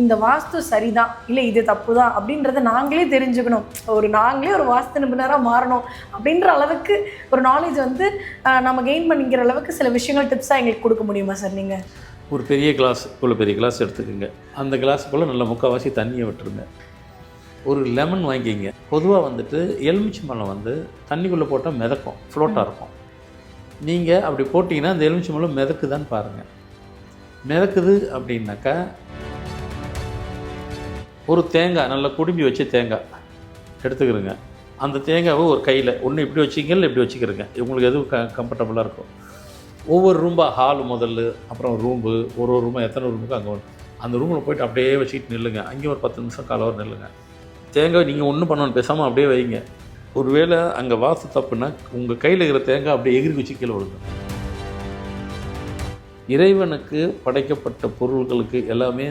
இந்த வாஸ்து சரிதான் இல்லை இது தப்பு தான் அப்படின்றத நாங்களே தெரிஞ்சுக்கணும். ஒரு நாங்களே ஒரு வாஸ்து நிபுணராக மாறணும் அப்படின்ற அளவுக்கு ஒரு நாலேஜ் வந்து நம்ம கெயின் பண்ணிக்கிற அளவுக்கு சில விஷயங்கள் டிப்ஸாக எங்களுக்கு கொடுக்க முடியுமா சார் நீங்கள் ஒரு பெரிய கிளாஸ் இவ்வளோ பெரிய கிளாஸ் எடுத்துக்கோங்க. அந்த கிளாஸுக்குள்ளே நல்ல முக்கால்வாசி தண்ணியை விட்டுருங்க. ஒரு லெமன் வாங்கிக்கிங்க. பொதுவாக வந்துட்டு எலுமிச்சை பழம் வந்து தண்ணிக்குள்ளே போட்டால் மிதக்கும் ஃப்ளோட்டாக இருக்கும். நீங்கள் அப்படி போட்டிங்கன்னா அந்த எலுமிச்சை பழம் மிதக்குதான்னு பாருங்கள் மிதக்குது அப்படின்னாக்கா ஒரு தேங்காய் நல்லா குடும்பி வச்ச தேங்காய். எடுத்துக்கிறோங்க அந்த தேங்காவை ஒரு கையில் ஒன்று இப்படி வச்சிங்க இல்லை இப்படி வச்சுக்கிறோங்க உங்களுக்கு எதுவும் க கம்ஃபர்டபுளாக இருக்கும் ஒவ்வொரு ரூம்பாக ஹால் முதல்ல அப்புறம் ரூம்பு ஒரு ஒரு ரூமாக எத்தனை ரூமுக்கு அங்கே வரும் அந்த ரூமில் போயிட்டு அப்படியே வச்சுக்கிட்டு நில்லுங்க. அங்கே ஒரு பத்து நிமிஷம் காலவர் நில்லுங்க. தேங்காய் நீங்கள் ஒன்றும் பண்ணணும் பேசாமல் அப்படியே வைங்க. ஒருவேளை அங்கே வாசு தப்புன்னா உங்கள் கையில் இருக்கிற தேங்காய் அப்படியே எகிரி குச்சி கீழே விழுங்க இறைவனுக்கு படைக்கப்பட்ட பொருள்களுக்கு எல்லாமே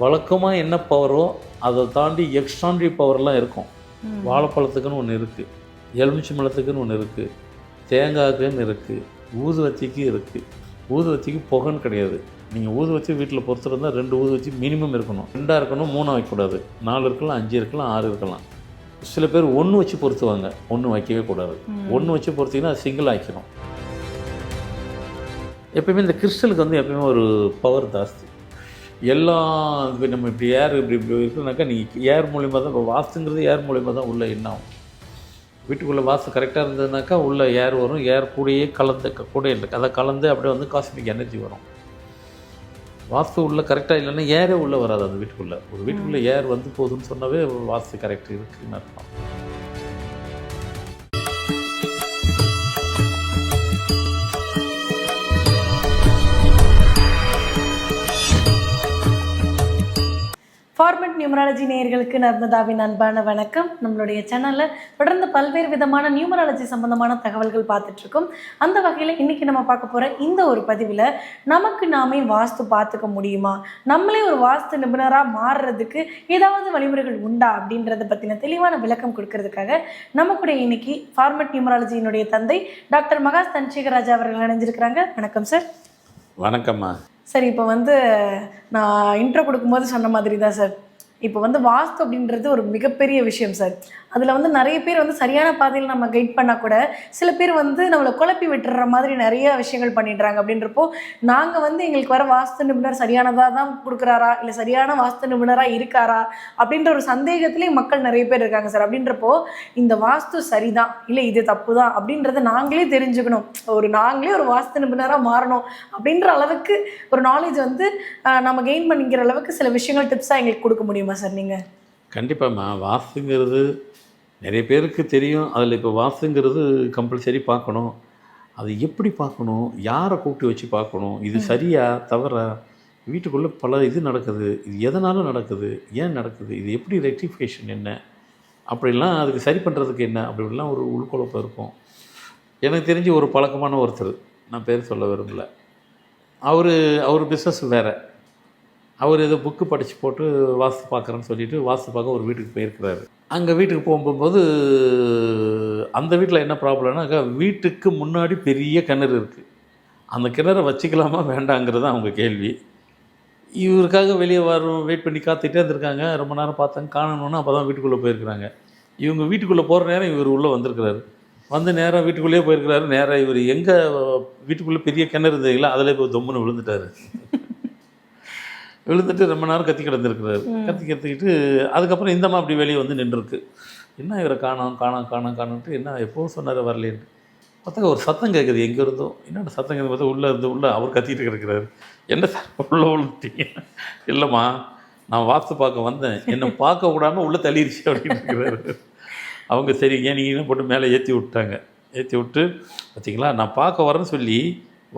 வழக்கமாக என்ன பவரோ அதை தாண்டி எக்ஸ்ட்ராண்ட்ரி பவர்லாம் இருக்கும். வாழைப்பழத்துக்குன்னு ஒன்று இருக்குது எலுமிச்சை மலத்துக்குன்னு ஒன்று இருக்குது தேங்காய்க்குன்னு இருக்குது ஊதுவத்திக்கு இருக்குது ஊதுவத்திக்கு புகைன்னு கிடையாது. நீங்கள் ஊதுவத்தி வீட்டில் பொறுத்திருந்தால் ரெண்டு ஊதுவத்தி மினிமம் இருக்கணும். ரெண்டாக இருக்கணும் மூணாக வைக்கக்கூடாது. நாலு இருக்கலாம் அஞ்சு இருக்கலாம் ஆறு இருக்கலாம். சில பேர் ஒன்று வச்சு பொருத்துவாங்க ஒன்று வைக்கவே கூடாது. ஒன்று வச்சு பொறுத்தீங்கன்னா அது சிங்கிள் ஆக்கிடும் எப்பயுமே இந்த கிறிஸ்டலுக்கு வந்து எப்பயுமே ஒரு பவர் ஜாஸ்தி. எல்லாம் இப்போ நம்ம இப்படி ஏர் இப்படி இப்படி இருக்குனாக்கா நீங்கள் ஏர் மூலியமாக தான் இப்போ வாஸ்துங்கிறது ஏர் மூலியமாக தான் உள்ளே என்ன ஆகும் வீட்டுக்குள்ளே வாஸ்து கரெக்டாக இருந்ததுனாக்கா உள்ளே ஏர் வரும். ஏர் கூடயே கலந்து கூட இல்லை அதை கலந்து அப்படியே வந்து காஸ்மிக் எனர்ஜி வரும். வாஸ்து உள்ளே கரெக்டாக இல்லைன்னா ஏரே உள்ளே வராது அந்த வீட்டுக்குள்ளே. ஒரு வீட்டுக்குள்ளே ஏர் வந்து போகுதுன்னு சொன்னாவே வாஸ்து கரெக்ட் இருக்குன்னு அர்த்தம். ஃபார்மெட் நியூமராலஜி நேயர்களுக்கு நர்மதாவின் அன்பான வணக்கம். நம்மளுடைய சேனலில் தொடர்ந்து பல்வேறு விதமான நியூமராலஜி சம்பந்தமான தகவல்கள் பார்த்துட்ருக்கோம் அந்த வகையில் இன்னைக்கு நம்ம பார்க்க போகிற இந்த ஒரு பதிவில் நமக்கு நாமே வாஸ்து பார்த்துக்க முடியுமா? நம்மளே ஒரு வாஸ்து நிபுணராக மாறுறதுக்கு ஏதாவது வழிமுறைகள் உண்டா அப்படின்றத பற்றின தெளிவான விளக்கம் கொடுக்கறதுக்காக நம்ம கூட இன்னைக்கு ஃபார்மெட் நியூமராலஜியினுடைய தந்தை டாக்டர் மகாஸ் தன்சேகராஜா அவர்கள் இணைஞ்சிருக்கிறாங்க. வணக்கம் சார். வணக்கம்மா. சார் இப்போ வந்து நான் இன்ட்ரோ கொடுக்கும்போது சொன்ன மாதிரி தான் சார். இப்போ வந்து வாஸ்து அப்படின்றது ஒரு மிகப்பெரிய விஷயம் சார் அதில் வந்து நிறைய பேர் வந்து சரியான பாதையில் நம்ம கைட் பண்ணால் கூட சில பேர் வந்து நம்மளை குழப்பி விட்டுற மாதிரி நிறைய விஷயங்கள் பண்ணிடுறாங்க. அப்படின்றப்போ நாங்கள் வந்து எங்களுக்கு வர வாஸ்து நிபுணர் சரியானதாக தான் கொடுக்குறாரா? இல்லை சரியான வாஸ்து நிபுணராக இருக்காரா? அப்படின்ற ஒரு சந்தேகத்திலே மக்கள் நிறைய பேர் இருக்காங்க சார் அப்படின்றப்போ இந்த வாஸ்து சரிதான் இல்லை இது தப்பு தான் அப்படின்றத நாங்களே தெரிஞ்சுக்கணும். ஒரு நாங்களே ஒரு வாஸ்து நிபுணராக மாறணும் அப்படின்ற அளவுக்கு ஒரு நாலேஜ் வந்து நம்ம கெயின் பண்ணிக்கிற அளவுக்கு சில விஷயங்கள் டிப்ஸாக எங்களுக்கு கொடுக்க முடியுமா சார் நீங்கள் கண்டிப்பாம்மா. வாஸ்துங்கிறது நிறைய பேருக்கு தெரியும். அதில் இப்போ வாஸ்துங்கிறது கம்பல்சரி பார்க்கணும். அது எப்படி பார்க்கணும்? யாரை கூப்பிட்டு வச்சு பார்க்கணும்? இது சரியா? தவறா? வீட்டுக்குள்ளே பல இது நடக்குது. இது எதனால் நடக்குது? ஏன் நடக்குது? இது எப்படி ரெக்டிஃபிகேஷன் என்ன? அப்படிலாம் அதுக்கு சரி பண்ணுறதுக்கு என்ன? அப்படிலாம் ஒரு உள்குழப்பம் இருக்கும். எனக்கு தெரிஞ்சு ஒரு பழக்கமான ஒருத்தர். நான் பேர் சொல்ல விரும்பல. அவர் அவர் பிஸ்னஸ் வேறு. அவர் ஏதோ புக்கு படித்து போட்டு வாஸ்து பார்க்குறேன்னு சொல்லிட்டு வாஸ்து பார்க்க ஒரு வீட்டுக்கு போயிருக்கிறாரு. அங்கே வீட்டுக்கு போகும்போது அந்த வீட்டில் என்ன ப்ராப்ளம்னாக்கா வீட்டுக்கு முன்னாடி பெரிய கிணறு இருக்குது அந்த கிணறை வச்சுக்கலாமா வேண்டாங்கிறது தான் அவங்க கேள்வி. இவருக்காக வெளியே வரும் வெயிட் பண்ணி காத்துட்டே இருந்திருக்காங்க. ரொம்ப நேரம் பார்த்தாங்க காணணும்னு அப்போ தான் வீட்டுக்குள்ளே போயிருக்கிறாங்க. இவங்க வீட்டுக்குள்ளே போகிற நேரம் இவர் உள்ளே வந்திருக்கிறாரு. வந்து நேராக வீட்டுக்குள்ளேயே போயிருக்கிறாரு. நேராக இவர் எங்கே வீட்டுக்குள்ளே பெரிய கிணறு இருந்தீங்களா அதில் இப்போ தொம்முன்னு விழுந்துட்டாரு. விழுந்துட்டு ரொம்ப நேரம் கத்தி கிடந்திருக்கிறாரு. கத்தி கத்திக்கிட்டு அதுக்கப்புறம் இந்தம்மா அப்படி வெளியே வந்து நின்றுருக்கு. என்ன இவரை காணோம் காணோம் காணோம் காணோன்ட்டு என்ன எப்போவும் சொன்னார் வரலேன்னு பார்த்தா ஒரு சத்தம் கேட்குது எங்கே இருந்தோ என்னடா சத்தம் கேட்குது பார்த்தா உள்ளே இருந்து உள்ளே அவர் கத்திட்டு கிடக்கிறாரு. என்ன சார் உள்ளே விழுந்துட்டீங்க இல்லைம்மா நான் வாஸ்து பார்க்க வந்தேன். என்னை பார்க்க விடாம உள்ளே தள்ளிடுச்சு அப்படின்னு இருக்கிறாரு. அவங்க சரி ஏன் நீங்கள் போட்டு மேலே ஏற்றி விட்டாங்க. ஏற்றி விட்டு பார்த்தீங்களா நான் பார்க்க வரேன்னு சொல்லி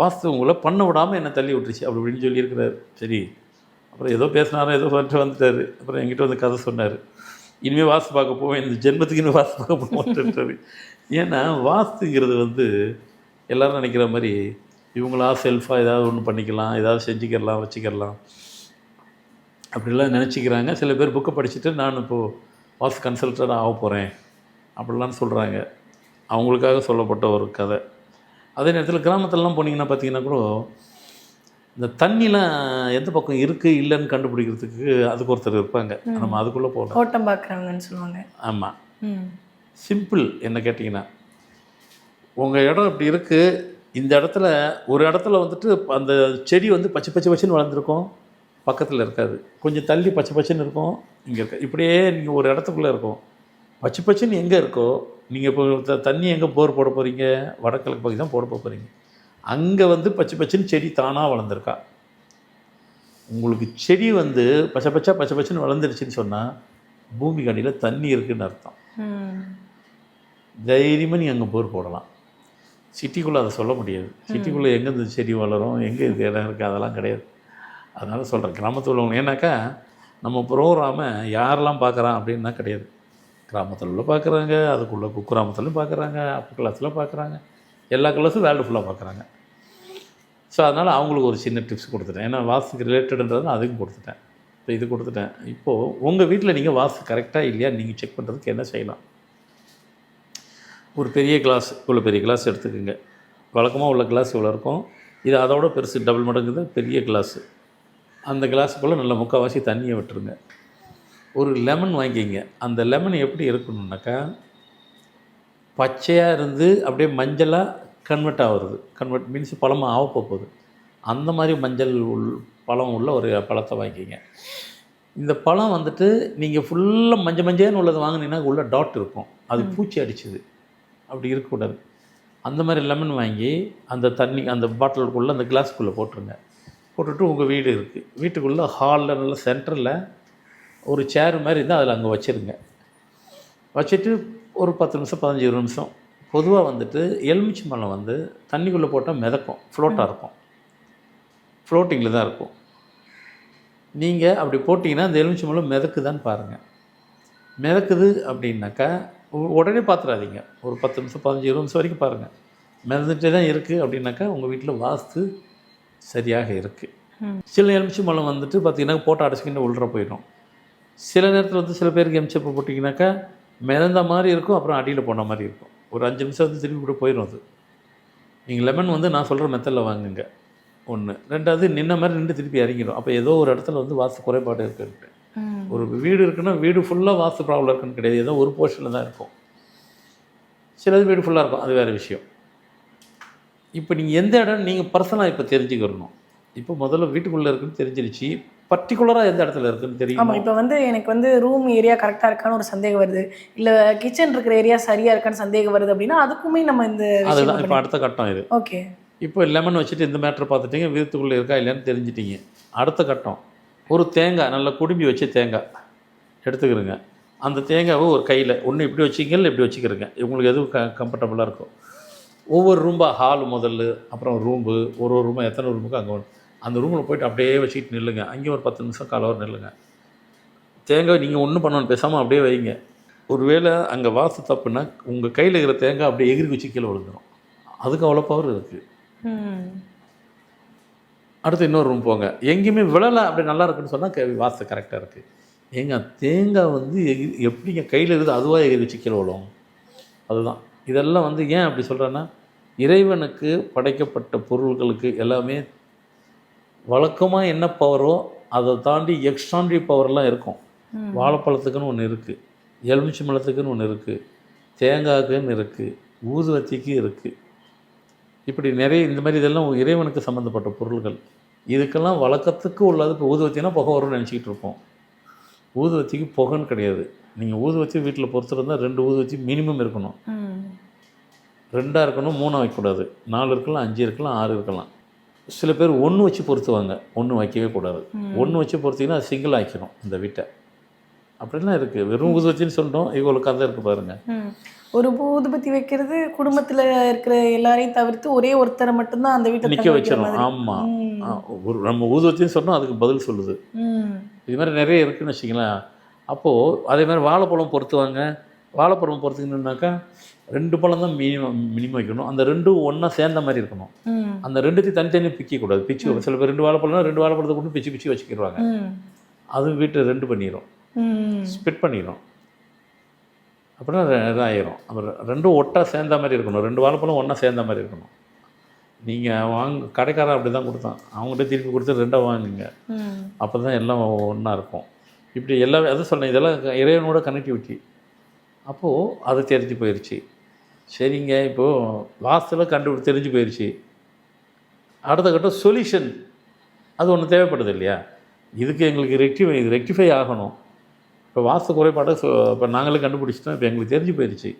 வாஸ்து உங்களை பண்ண விடாமல் என்னை தள்ளி விட்டுருச்சு அப்படி இப்படின்னு சொல்லியிருக்கிறாரு. சரி அப்புறம் ஏதோ பேசினாரோ ஏதோ சொல்லிட்டு வந்துட்டார். அப்புறம் என்கிட்ட வந்து கதை சொன்னார். இனிமேல் வாஸ்து பார்க்க போவேன் இந்த ஜென்மத்துக்கு இனிமேல் வாஸ்து பார்க்க போவேன்ட்டாரு ஏன்னா வாஸ்துங்கிறது வந்து எல்லோரும் நினைக்கிற மாதிரி இவங்களா செல்ஃபாக ஏதாவது ஒன்று பண்ணிக்கலாம் ஏதாவது செஞ்சுக்கிடலாம் வச்சுக்கிடலாம் அப்படிலாம் நினச்சிக்கிறாங்க. சில பேர் புக்கை படிச்சுட்டு நான் இப்போது வாஸ்து கன்சல்டன்ட் ஆக போகிறேன் அப்படிலாம் சொல்கிறாங்க அவங்களுக்காக சொல்லப்பட்ட ஒரு கதை. அதே நேரத்தில் கிராமத்துலலாம் போனீங்கன்னா பார்த்தீங்கன்னா கூட இந்த தண்ணிலாம் எந்த பக்கம் இருக்குது இல்லைன்னு கண்டுபிடிக்கிறதுக்கு அதுக்கு ஒருத்தர் இருப்பாங்க. நம்ம அதுக்குள்ளே போகலாம். ஓட்டம் பார்க்குறவங்கன்னு சொல்லுவாங்க. ஆமாம் ம். சிம்பிள் என்ன கேட்டிங்கன்னா உங்கள் இடம் இப்படி இருக்குது இந்த இடத்துல ஒரு இடத்துல வந்துட்டு அந்த செடி வந்து பச்சை பச்சை பச்சைன்னு வளர்ந்துருக்கும். பக்கத்தில் இருக்காது. கொஞ்சம் தள்ளி பச்சை பச்சைன்னு இருக்கும். இங்கே இருக்க இப்படியே நீங்கள் ஒரு இடத்துக்குள்ளே இருக்கும். பச்சை பச்சைன்னு எங்கே இருக்கோ நீங்கள் இப்போ தண்ணி எங்கே போர் போட போகிறீங்க வடகிழக்கு பகுதி தான் போட போகிறீங்க அங்கே வந்து பச்சை பச்சைன்னு செடி தானாக வளர்ந்துருக்கா? உங்களுக்கு செடி வந்து பச்சை பச்சை பச்சை பச்சைன்னு வளர்ந்துருச்சுன்னு சொன்னால் பூமிக்கு அடியில் தண்ணி இருக்குன்னு அர்த்தம். தைரியமாக நீ அங்கே போர் போடலாம். சிட்டிக்குள்ளே அதை சொல்ல முடியாது. சிட்டிக்குள்ளே எங்கே இந்த செடி வளரும் எங்கே இது இடம் இருக்குது அதெல்லாம் கிடையாது. அதனால் சொல்கிறேன் கிராமத்தில் உள்ளவங்க ஏன்னாக்கா நம்ம ப்ரோக்ராமை யாரெல்லாம் பார்க்குறான் அப்படின்னா கிடையாது. கிராமத்தில் உள்ள பார்க்குறாங்க அதுக்குள்ளே குக்கிராமத்துலையும் பார்க்குறாங்க அப்போ கிளாஸில் பார்க்குறாங்க. எல்லா கலர்ஸும் வேர்ல்டு ஃபுல்லாக பார்க்குறாங்க ஸோ அதனால் அவங்களுக்கு ஒரு சின்ன டிப்ஸ் கொடுத்துட்டேன். ஏன்னா வாஸ்துக்கு ரிலேட்டடுன்றது அதுக்கும் கொடுத்துட்டேன். இப்போ இது கொடுத்துட்டேன். இப்போது உங்கள் வீட்டில் நீங்கள் வாஸ்து கரெக்டாக இல்லையா? நீங்கள் செக் பண்ணுறதுக்கு என்ன செய்யலாம்? ஒரு பெரிய கிளாஸ் இவ்வளோ பெரிய கிளாஸ் எடுத்துக்கோங்க. வழக்கமாக உள்ள கிளாஸ் இவ்வளோ இருக்கும். இது அதோட பெருசு டபுள் மடங்குது பெரிய கிளாஸு அந்த கிளாஸுக்குள்ளே நல்ல முக்கால்வாசி தண்ணியை விட்டுருங்க. ஒரு லெமன் வாங்கிங்க அந்த லெமன் எப்படி இருக்கணுன்னாக்கா பச்சையாக இருந்து அப்படியே மஞ்சளாக கன்வெர்ட் ஆகுறது. கன்வெர்ட் மீன்ஸ் பழமாக ஆக போகுது. அந்த மாதிரி மஞ்சள் உள் பழம் உள்ள ஒரு பழத்தை வாங்கிக்கிங்க. இந்த பழம் வந்துட்டு நீங்கள் ஃபுல்லாக மஞ்சள் மஞ்சள்னு உள்ளது வாங்கினீங்கன்னா உள்ள டாட் இருக்கும். அது பூச்சி அடிச்சுது. அப்படி இருக்கக்கூடாது. அந்த மாதிரி லெமன் வாங்கி அந்த தண்ணி அந்த பாட்டிலுக்குள்ளே அந்த கிளாஸ்க்குள்ளே போட்டுருங்க. போட்டுட்டு உங்கள் வீடு இருக்குது வீட்டுக்குள்ளே ஹாலில் நல்ல சென்டரில் ஒரு சேர் மாதிரி இருந்தால் அதில் அங்கே வச்சுருங்க. வச்சுட்டு ஒரு பத்து நிமிஷம் பதினஞ்சு இருபது நிமிஷம். பொதுவாக வந்துட்டு எலுமிச்சை மரம் வந்து தண்ணிக்குள்ளே போட்டால் மிதக்கும் ஃப்ளோட்டாக இருக்கும். ஃப்ளோட்டிங்கில் தான் இருக்கும். நீங்கள் அப்படி போட்டிங்கன்னா அந்த எலுமிச்சை மரம் மிதக்குதான்னு பாருங்கள் மிதக்குது அப்படின்னாக்கா உடனே பார்த்துடாதீங்க ஒரு பத்து நிமிஷம் பதினஞ்சு இருபது நிமிஷம் வரைக்கும் பாருங்கள் மிதந்துட்டே தான் இருக்குது அப்படின்னாக்கா உங்கள் வீட்டில் வாஸ்து சரியாக இருக்குது. சில எலுமிச்சை மலம் வந்துட்டு பார்த்தீங்கன்னா போட்டு அடைச்சிக்கிட்டு உள்ள போயிடும். சில நேரத்தில் வந்து சில பேருக்கு எம்ச்சப்பை போட்டிங்கனாக்கா மிதந்த மாதிரி இருக்கும் அப்புறம் அடியில் போன மாதிரி இருக்கும். ஒரு அஞ்சு நிமிஷம் வந்து திருப்பி கூட போயிடும் அது. நீங்கள் லெமன் வந்து நான் சொல்கிற மெத்தடில் வாங்குங்க. ஒன்று ரெண்டாவது நின்ன மாதிரி நின்று திருப்பி இறங்கிடும் அப்போ ஏதோ ஒரு இடத்துல வந்து வாஸ்து குறைபாடு இருக்குன்ட்டு. ஒரு வீடு இருக்குன்னா வீடு ஃபுல்லாக வாஸ்து ப்ராப்ளம் இருக்குன்னு கிடையாது. ஏதோ ஒரு போர்ஷனில் தான் இருக்கும். சிலது வீடு ஃபுல்லாக இருக்கும். அது வேறு விஷயம். இப்போ நீங்கள் எந்த இடம் நீங்கள் பர்சனலாக இப்போ தெரிஞ்சுக்கிறணும் இப்போ முதல்ல வீட்டுக்குள்ளே இருக்குன்னு தெரிஞ்சிருச்சு. பர்டிகுலராக எந்த இடத்துல இருக்குன்னு தெரியும்? ஆமாம் இப்போ வந்து எனக்கு வந்து ரூம் ஏரியா கரெக்டாக இருக்கான்னு ஒரு சந்தேகம் வருது. இல்லை கிச்சன் இருக்கிற ஏரியா சரியாக இருக்கான்னு சந்தேகம் வருது அப்படின்னா அதுக்குமே நம்ம இந்த அதுதான் இப்போ அடுத்த கட்டம் இது. ஓகே இப்போ லெமன் வச்சுட்டு இந்த மேட்ரு பார்த்துட்டீங்க வீட்டுக்குள்ளே இருக்கா இல்லையான்னு தெரிஞ்சிட்டீங்க. அடுத்த கட்டம் ஒரு தேங்காய் நல்லா குடும்பி வச்ச தேங்காய் எடுத்துக்கிறோங்க. அந்த தேங்காவை ஒரு கையில் ஒன்று இப்படி வச்சிங்க இல்லை இப்படி வச்சுக்கிறோங்க. உங்களுக்கு எதுவும் க கம்ஃபர்டபுளாக இருக்கும். ஒவ்வொரு ரூம்பா ஹால் முதல்ல அப்புறம் ரூம்பு ஒரு ஒரு ரூமா எத்தனை ரூமுக்கு அங்கே வரும் அந்த ரூமில் போயிட்டு அப்படியே வச்சுக்கிட்டு நில்லுங்க. அங்கேயும் ஒரு பத்து நிமிஷம் கால் ஹவர் நில்லுங்க. தேங்காய் நீங்கள் ஒன்றும் பண்ணணும் பேசாமல் அப்படியே வைங்க. ஒருவேளை அங்கே வாஸ்து தப்புன்னா உங்கள் கையில் இருக்கிற தேங்காய் அப்படியே எகிரி குச்சி கீழே விழுந்துடும் அதுக்கு அவ்வளோ பவர் இருக்குது அடுத்து இன்னொரு ரூம் போங்க. எங்கேயுமே விழலை அப்படி நல்லா இருக்குன்னு சொன்னால் வாஸ்து கரெக்டாக இருக்குது ஏங்க தேங்காய் வந்து எகி எப்படிங்க கையில் இருக்குது அதுவாக எகிரி வச்சு கீழே விழும்? அதுதான். இதெல்லாம் வந்து ஏன் அப்படி சொல்கிறேன்னா இறைவனுக்கு படைக்கப்பட்ட பொருள்களுக்கு எல்லாமே வழக்கமாக என்ன பவரோ அதை தாண்டி எக்ஸ்ட்ராண்ட்ரி பவர்லாம் இருக்கும். வாழைப்பழத்துக்குன்னு ஒன்று இருக்குது எலுமிச்சை மலத்துக்குன்னு ஒன்று இருக்குது தேங்காய்க்குன்னு இருக்குது ஊதுவத்திக்கு இருக்குது இப்படி நிறைய இந்த மாதிரி இதெல்லாம் இறைவனுக்கு சம்மந்தப்பட்ட பொருள்கள். இதுக்கெல்லாம் வழக்கத்துக்கு உள்ளது. இப்போ ஊதுவத்தினா புகை வரும்னு நினச்சிக்கிட்டு இருப்போம். ஊதுவத்திக்கு புகைன்னு கிடையாது. நீங்கள் ஊதுவத்தி வீட்டில் பொறுத்திருந்தால் ரெண்டு ஊதுவத்தி மினிமம் இருக்கணும். ரெண்டாக இருக்கணும் மூணாக வைக்கக்கூடாது. நாலு இருக்கலாம் அஞ்சு இருக்கலாம் ஆறு இருக்கலாம். சில பேர் ஒன்று வச்சு பொருத்துவாங்க. ஒன்று வைக்கவே கூடாது. ஒன்று வச்சு பொறுத்தீங்கன்னா அது சிங்கிள் ஆக்கிடும் இந்த வீட்டை. அப்படிலாம் இருக்குது வெறும் ஊதுவத்தின்னு சொல்லிட்டோம் இவ்வளோ கதை இருக்குது பாருங்கள். ஒரு ஊதுபத்தி வைக்கிறது குடும்பத்துல இருக்கிற எல்லாரையும் தவிர்த்து ஒரே ஒருத்தரை மட்டும்தான் அந்த வீட்டை நிற்க வச்சிடும். ஆமாம். ஒரு நம்ம ஊதுவத்தின்னு சொன்னோம் அதுக்கு பதில் சொல்லுது. இது மாதிரி நிறைய இருக்குன்னு வச்சிங்களேன் அப்போது அதே மாதிரி வாழைப்பழம் பொறுத்துவாங்க வாழைப்பழம் பொறுத்துக்கணுன்னாக்கா ரெண்டு பழம் தான் மினிமம் மினிமம் வைக்கணும். அந்த ரெண்டும் ஒன்றா சேர்ந்த மாதிரி இருக்கணும். அந்த ரெண்டுத்தையும் தனித்தனியாக பிக்கக்கூடாது. பிச்சு சில பேர் ரெண்டு வாழைப்பழம்னா ரெண்டு வாழைப்பழத்தை கொண்டு பிச்சு பிச்சு வச்சுக்கிடுவாங்க ம். அது வீட்டை ரெண்டு பண்ணிடும் ஸ்பிட் பண்ணிடும் அப்புறம் இதாயிரும். அப்புறம் ரெண்டும் ஒட்டா சேர்ந்த மாதிரி இருக்கணும். ரெண்டு வாழைப்பழம் ஒன்றா சேர்ந்த மாதிரி இருக்கணும். நீங்கள் வாங்க கடைக்காரன் அப்படி தான் கொடுத்தான். அவங்ககிட்ட திருப்பி கொடுத்து ரெண்டாக வாங்குங்க. அப்போ தான் எல்லாம் ஒன்றா இருக்கும். இப்படி எல்லாமே அதான் சொன்னேன் இதெல்லாம் இறைவனோட கனெக்டிவிட்டி. அப்போது அது தெரிஞ்சு போயிடுச்சு சரிங்க இப்போது வாஸ்துல கண்டு தெரிஞ்சு போயிடுச்சு அடுத்த கட்டம் சொல்யூஷன் அது ஒன்று தேவைப்படுது இல்லையா? இதுக்கு எங்களுக்கு ரெக்டிஃபை இது ரெக்டிஃபை ஆகணும். இப்போ வாஸ்து குறைபாடை இப்போ நாங்களே கண்டுபிடிச்சிட்டோம் இப்போ எங்களுக்கு தெரிஞ்சு போயிடுச்சு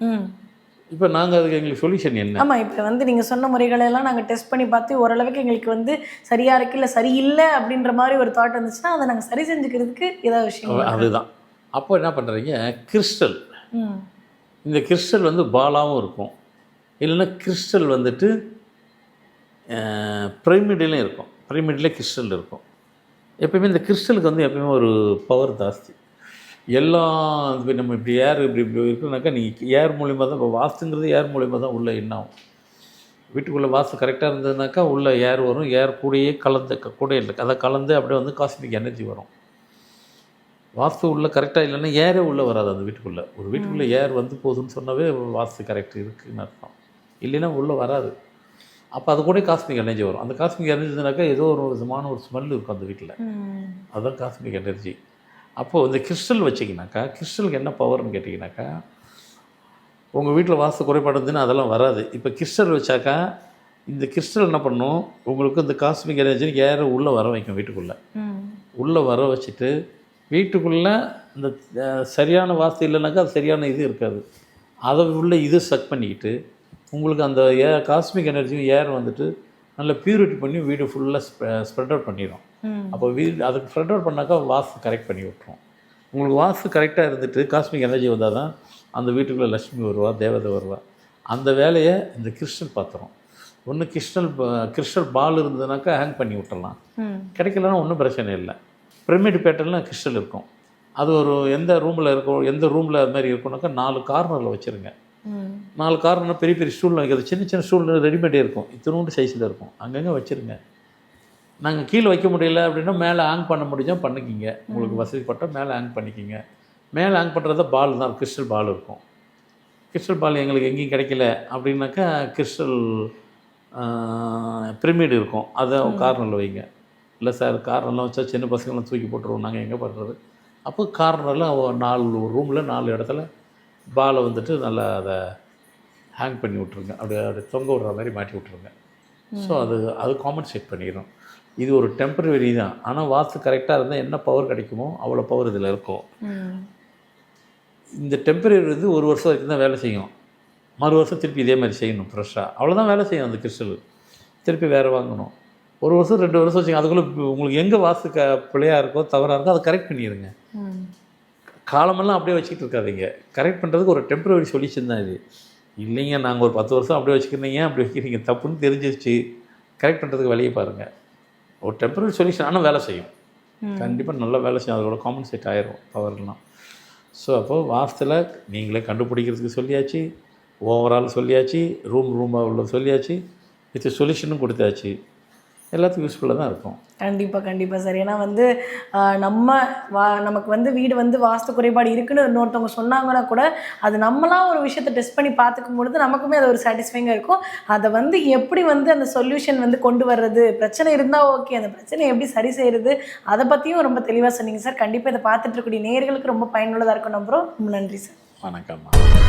இப்போ நாங்கள் அதுக்கு எங்களுக்கு சொல்யூஷன் என்ன? ஆமாம் இப்போ வந்து நீங்கள் சொன்ன முறைகளை எல்லாம் நாங்கள் டெஸ்ட் பண்ணி பார்த்து ஓரளவுக்கு எங்களுக்கு வந்து சரியா இருக்கு இல்லை சரியில்லை அப்படின்ற மாதிரி ஒரு தாட் வந்துச்சுன்னா அதை நாங்கள் சரி செஞ்சுக்கிறதுக்கு ஏதாவது விஷயம் அதுதான். அப்போ என்ன பண்ணுறீங்க கிறிஸ்டல் இந்த கிறிஸ்டல் வந்து பாலாவும் இருக்கும். இல்லைன்னா கிறிஸ்டல் வந்துட்டு ப்ரைமிட்லேயும் இருக்கும். ப்ரைமிட்லேயே கிறிஸ்டல் இருக்கும். எப்பயுமே இந்த கிறிஸ்டலுக்கு வந்து எப்பயுமே ஒரு பவர் ஜாஸ்தி. எல்லாம் இப்போ நம்ம இப்படி ஏர் இப்படி இப்படி இருக்குனாக்கா நீங்கள் ஏர் மூலிமா தான் இப்போ வாஸ்துங்கிறது ஏர் மூலிமா தான் உள்ளே என்ன ஆகும்? வீட்டுக்குள்ளே வாஸ்து கரெக்டாக இருந்ததுனாக்கா உள்ளே ஏர் வரும். ஏர் கூடயே கலந்து கூட இல்லை அதை கலந்து அப்படியே வந்து காஸ்மிக் எனர்ஜி வரும். வாஸ்து உள்ள கரெக்டாக இல்லைன்னா ஏரே உள்ளே வராது அந்த வீட்டுக்குள்ளே. ஒரு வீட்டுக்குள்ளே ஏர் வந்து போகுதுன்னு சொன்னாவே வாஸ்து கரெக்ட் இருக்குன்னு அர்த்தம். இல்லைன்னா உள்ளே வராது. அப்போ அது கூட காஸ்மிக் எனர்ஜி வரும். அந்த காஸ்மிக் எனர்ஜினாக்கா ஏதோ ஒரு விதமான ஒரு ஸ்மெல் இருக்கும் அந்த வீட்டில். அதுதான் காஸ்மிக் எனர்ஜி அப்போது இந்த கிறிஸ்டல் வச்சிங்கனாக்கா கிறிஸ்டலுக்கு என்ன பவர்னு கேட்டிங்கனாக்கா உங்கள் வீட்டில் வாஸ்து குறைபாடு இருந்துன்னா அதெல்லாம் வராது. இப்போ கிறிஸ்டல் வச்சாக்கா இந்த கிறிஸ்டல் என்ன பண்ணும்? உங்களுக்கு இந்த காஸ்மிக் எனர்ஜி ஏற உள்ளே வர வைக்கும் வீட்டுக்குள்ளே. உள்ளே வர வச்சுட்டு வீட்டுக்குள்ளே இந்த சரியான வாஸ்து இல்லைனாக்கா அது சரியான இது இருக்காது. அதை உள்ள இது சக் பண்ணிக்கிட்டு உங்களுக்கு அந்த ஏ காஸ்மிக் எனர்ஜியும் ஏர் வந்துட்டு நல்லா பியூரிட்டி பண்ணி வீடு ஃபுல்லாக ஸ்ப்ரெட் அவுட் பண்ணிடும் அப்போ வீடு அதுக்கு ஸ்ப்ரெட் அவுட் பண்ணாக்கா வாஸ்து கரெக்ட் பண்ணி விட்ரும் உங்களுக்கு வாஸ்து கரெக்டாக இருந்துட்டு காஸ்மிக் எனர்ஜி வந்தால் தான் அந்த வீட்டுக்குள்ளே லக்ஷ்மி வருவா தேவதை வருவா. அந்த வேலையை இந்த கிறிஸ்டல் பாத்திரம் ஒன்று கிறிஸ்டல் கிறிஸ்டல் பால் இருந்ததுனாக்கா ஹேங் பண்ணி விட்டுறலாம் கிடைக்கலன்னா ஒன்றும் பிரச்சனை இல்லை. பிரமிட் பேட்டர்னில் கிறிஸ்டல் இருக்கும். அது ஒரு எந்த ரூமில் இருக்கும் எந்த ரூமில் அது மாதிரி இருக்கும்னாக்கா நாலு கார்னரில் வச்சுருங்க. நாலு கார்னர் பெரிய பெரிய ஸ்டூலில் வைக்கிறது சின்ன சின்ன ஸ்டூல் ரெடிமேடே இருக்கும். இத்தினூண்டு சைஸில் இருக்கும். அங்கங்கே வச்சுருங்க. நாங்கள் கீழே வைக்க முடியல அப்படின்னா மேலே ஹேங் பண்ண முடிஞ்சா பண்ணிக்கிங்க. உங்களுக்கு வசதிப்பட்டால் மேலே ஹேங் பண்ணிக்கிங்க. மேலே ஹேங் பண்ணுறத பால் தான். கிறிஸ்டல் பால் இருக்கும். கிறிஸ்டல் பால் எங்களுக்கு எங்கேயும் கிடைக்கல அப்படின்னாக்கா கிறிஸ்டல் பிரமிடு இருக்கும். அதை கார்னரில் வைங்க. இல்லை சார் கார்னர்லாம் வச்சா சின்ன பசங்களாம் தூக்கி போட்டுருவோம் நாங்கள் எங்கே பண்ணுறது அப்போ கார்னரில் நாலு ரூமில் நாலு இடத்துல பாலை வந்துட்டு நல்லா அதை ஹேங் பண்ணி விட்ருங்க அப்படியே அப்படியே தொங்க விடுற மாதிரி மாட்டி விட்ருங்க ஸோ அது அது காம்பன்சேட் பண்ணிடும் இது ஒரு டெம்பரவரி தான். ஆனால் வாஸ்து கரெக்டாக இருந்தால் என்ன பவர் கிடைக்குமோ அவ்வளோ பவர் இதில் இருக்கும். இந்த டெம்பரரி வந்து ஒரு வருஷம் வரைக்கும் தான் வேலை செய்யும். மறு வருஷம் திருப்பி இதே மாதிரி செய்யணும் ஃப்ரெஷ்ஷாக அவ்வளோதான் வேலை செய்யும் அந்த கிறிஸ்டல். திருப்பி வேறு வாங்கணும். ஒரு வருஷம் ரெண்டு வருஷம் வச்சுங்க அதுக்குள்ளே உங்களுக்கு எங்கே வாஸ்து க பிழையாக இருக்கோ தவறாக இருக்கோ அதை கரெக்ட் பண்ணிடுங்க. காலமெல்லாம் அப்படியே வச்சுக்கிட்டு இருக்காதீங்க. கரெக்ட் பண்ணுறதுக்கு ஒரு டெம்பரரி சொல்யூஷன் தான் இது. இல்லைங்க நாங்கள் ஒரு பத்து வருஷம் அப்படியே வச்சுக்கிறீங்க அப்படி வைக்கிறீங்க? தப்புன்னு தெரிஞ்சிருச்சு. கரெக்ட் பண்ணுறதுக்கு வழியை பாருங்கள் ஒரு டெம்பரரி சொல்யூஷன் ஆனால் வேலை செய்யும். கண்டிப்பாக நல்லா வேலை செய்யும். அதோட காம்பன்சேட் ஆயிரும் பவர்லாம் ஸோ அப்போது வாஸ்துல நீங்களே கண்டுபிடிக்கிறதுக்கு சொல்லியாச்சு. ஓவரால் சொல்லியாச்சு. ரூம் ரூமாக உள்ள சொல்லியாச்சு. வித் சொல்யூஷனும் கொடுத்தாச்சு. எல்லாத்துக்கும் யூஸ்ஃபுல்லாக தான் இருக்கும். கண்டிப்பாக கண்டிப்பாக சார் ஏன்னா வந்து நம்ம வா நமக்கு வந்து வீடு வந்து வாஸ்து குறைபாடு இருக்குன்னு இன்னொருத்தவங்க சொன்னாங்கன்னா கூட அது நம்மளா ஒரு விஷயத்தை டெஸ்ட் பண்ணி பார்த்துக்கும் பொழுது நமக்குமே அது ஒரு சாட்டிஸ்ஃபைங்காக இருக்கும். அதை வந்து எப்படி வந்து அந்த சொல்யூஷன் வந்து கொண்டு வர்றது? பிரச்சனை இருந்தால் ஓகே அந்த பிரச்சனையை எப்படி சரி செய்கிறது அதை பற்றியும் ரொம்ப தெளிவாக சொன்னீங்க சார் கண்டிப்பாக இதை பார்த்துட்டு இருக்கக்கூடிய நேயர்களுக்கு ரொம்ப பயனுள்ளதாக இருக்கும். நம்புகிறோம் ரொம்ப நன்றி சார் வணக்கம்மா